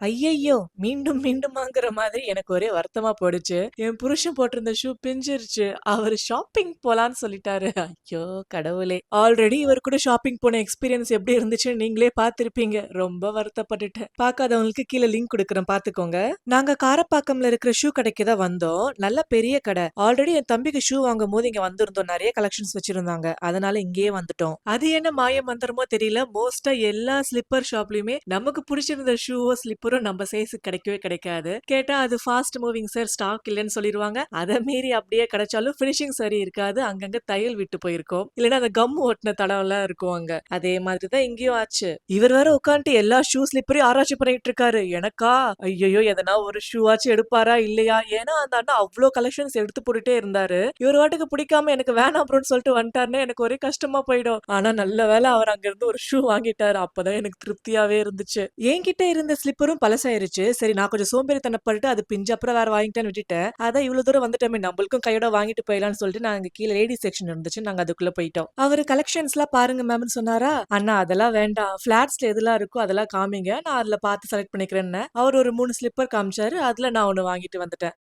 ஐயையோ! மீண்டும் மீண்டுமாங்கிற மாதிரி எனக்கு ஒரே வருத்தமா போயிடுச்சு. என் புருஷன் போட்டிருந்த ஷூ பிஞ்சிருச்சு. அவரு ஷாப்பிங் போலான்னு சொல்லிட்டாரு. ஐயோ! கடவுளே! ஆல்ரெடி இவர் கூட ஷாப்பிங் போன எக்ஸ்பீரியன்ஸ் எப்படி இருந்துச்சுன்னு நீங்களே பார்த்திருப்பீங்க. ரொம்ப வருத்தப்பட்டுட்டேன். பார்க்காதவங்களுக்கு கீழ லிங்க் கொடுக்குறேன் பாத்துக்கோங்க நாங்க காரப்பாக்கம்ல இருக்கிற ஷூ கடைக்கு தான் வந்தோம். நல்ல பெரிய கடை. ஆல்ரெடி என் தம்பிக்கு ஷூ வாங்கும்போது இங்க வந்திருந்தோம். நிறைய கலெக்ஷன்ஸ் வச்சிருந்தாங்க. அதனால இங்கேயே வந்துட்டோம். அது என்ன மாய மந்திரமோ தெரியல. மோஸ்டா எல்லா ஸ்லிப்பர் ஷாப்லயுமே நமக்கு பிடிச்சிருந்த ஷூவோ, ஸ்லிப்பர் நம்ம சைஸுக்கு கிடைக்கவே கிடைக்காது. கேட்டா அது ஃபாஸ்ட் மூவிங் சார் ஸ்டாக் இல்லைன்னு சொல்லிடுவாங்க அதை மீறி அப்படியே கிடைச்சாலும் ஃபினிஷிங் சரி இருக்காது. அங்கங்க தையல் விட்டு போயிருக்கும். இல்லைன்னா அந்த கம் ஒட்டுன தடம்லாம் இருக்கும் அங்க. அதே மாதிரி தான் இங்கேயும் ஆச்சு. இவர் வேற உட்காந்துட்டு எல்லா ஷூ, ஸ்லிப்பரையும் ஆராய்ச்சி பண்ணிட்டு இருக்காரு. எனக்கா ஐயையோ! எதனா ஒரு ஷூ ஆச்சு எடுப்பாரா இல்லையா? ஏன்னா அந்த அண்ணா அவ்வளோ கலெக்ஷன்ஸ் எடுத்து போட்டுட்டே இருந்தாரு. இவர் வாட்டுக்கு பிடிக்காம எனக்கு வேணாம் அப்புறம்னு சொல்லிட்டு வந்துட்டாருன்னு எனக்கு ஒரே கஷ்டமா போயிடும். ஆனா நல்ல வேளை அவர் அங்கிருந்து ஒரு ஷூ வாங்கிட்டாரு. அப்பதான் எனக்கு திருப்தியாவே இருந்துச்சு. என்கிட்ட இருந்த ஸ்லிப்பரும் பழசாயிருச்சு. சரி நான் கொஞ்சம் சோம்பேறித்தனப்பட்டு அது பிஞ்சு அப்புறம் வேற வாங்கிட்டேன்னு விட்டுட்டேன். அதான் இவ்வளவு தூரம் வந்துட்டோமே நம்மளுக்கும் கையோட வாங்கிட்டு போயிடலாம்னு சொல்லிட்டு நாங்க கீழே லேடி செக்ஷன் இருந்துச்சு. நாங்க அதுக்குள்ள போயிட்டோம். அவரு கலெக்ஷன்ஸ்லாம் பாருங்க மேம்னு சொன்னாரா? அண்ணா அதெல்லாம் வேண்டாம். பிளாட்ஸ்ல எதெல்லாம் இருக்கோ அதெல்லாம் காமிங்க. நான் அதுல பார்த்து செலக்ட் பண்ணிக்கிறேன்னு அவர் ஒரு மூணு ஸ்லிப்பர் காமிச்சாரு. அதுல நான் ஒன்னு வாங்கிட்டு வந்துட்டேன்.